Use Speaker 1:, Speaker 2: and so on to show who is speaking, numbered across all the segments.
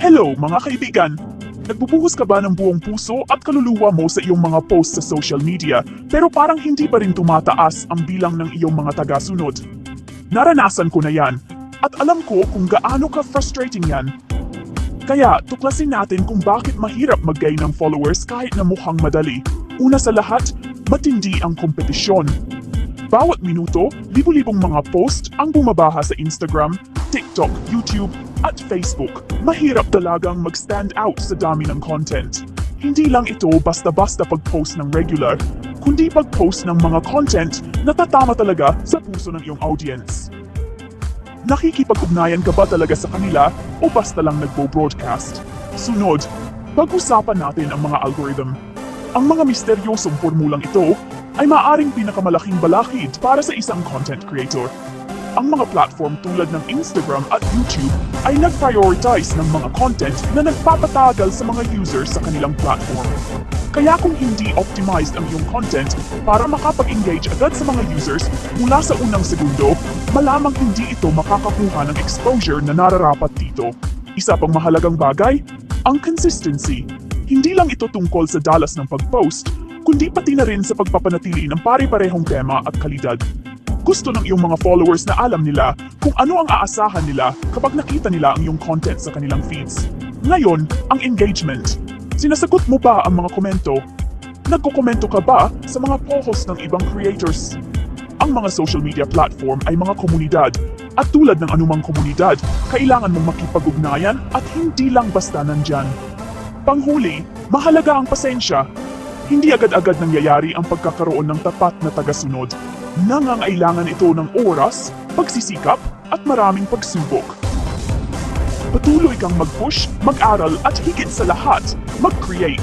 Speaker 1: Hello mga kaibigan! Nagbubuhos ka ba ng buong puso at kaluluwa mo sa iyong mga posts sa social media pero parang hindi pa rin tumataas ang bilang ng iyong mga tagasunod? Naranasan ko na yan at alam ko kung gaano ka frustrating yan. Kaya tuklasin natin kung bakit mahirap mag-gain ng followers kahit na mukhang madali. Una sa lahat, matindi ang kompetisyon. Bawat minuto, libu-libong mga post ang bumabaha sa Instagram, TikTok, YouTube, at Facebook. Mahirap talagang mag-stand out sa dami ng content. Hindi lang ito basta-basta pag-post ng regular, kundi pag-post ng mga content na tatama talaga sa puso ng iyong audience. Nakikipag-ugnayan ka ba talaga sa kanila o basta lang nagbo-broadcast? Sunod, pag-usapan natin ang mga algorithm. Ang mga misteryosong formulang ito ay maaring pinakamalaking balakid para sa isang content creator. Ang mga platform tulad ng Instagram at YouTube ay nag-prioritize ng mga content na nagpapatagal sa mga users sa kanilang platform. Kaya kung hindi optimized ang iyong content para makapag-engage agad sa mga users mula sa unang segundo, malamang hindi ito makakakuha ng exposure na nararapat dito. Isa pang mahalagang bagay, ang consistency. Hindi lang ito tungkol sa dalas ng pag-post, kundi pati na rin sa pagpapanatili ng pare-parehong tema at kalidad. Gusto ng iyong mga followers na alam nila kung ano ang aasahan nila kapag nakita nila ang iyong content sa kanilang feeds. Ngayon, ang engagement. Sinasagot mo ba ang mga komento? Nagkokomento ka ba sa mga posts ng ibang creators? Ang mga social media platform ay mga komunidad at tulad ng anumang komunidad, kailangan mong makipag-ugnayan at hindi lang basta nandyan. Panghuli, mahalaga ang pasensya. Hindi agad-agad nangyayari ang pagkakaroon ng tapat na tagasunod. Nangangailangan ito ng oras, pagsisikap, at maraming pagsubok. Patuloy kang mag-push, mag-aral at higit sa lahat, mag-create.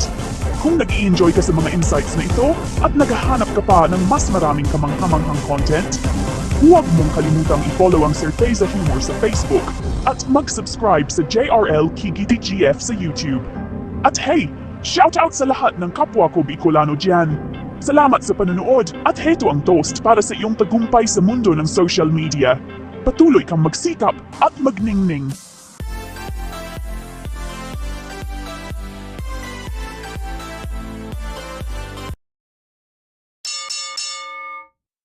Speaker 1: Kung nag enjoy ka sa mga insights na ito at naghahanap ka pa ng mas maraming kamanghamanghang content, huwag mong kalimutang i-follow ang Certeza Humor sa Facebook at mag-subscribe sa JRL Kigiti GF sa YouTube. At hey, shoutout sa lahat ng kapwa ko Bicolano dyan. Salamat sa panonood at heto ang toast para sa iyong tagumpay sa mundo ng social media. Patuloy kang magsikap at magningning.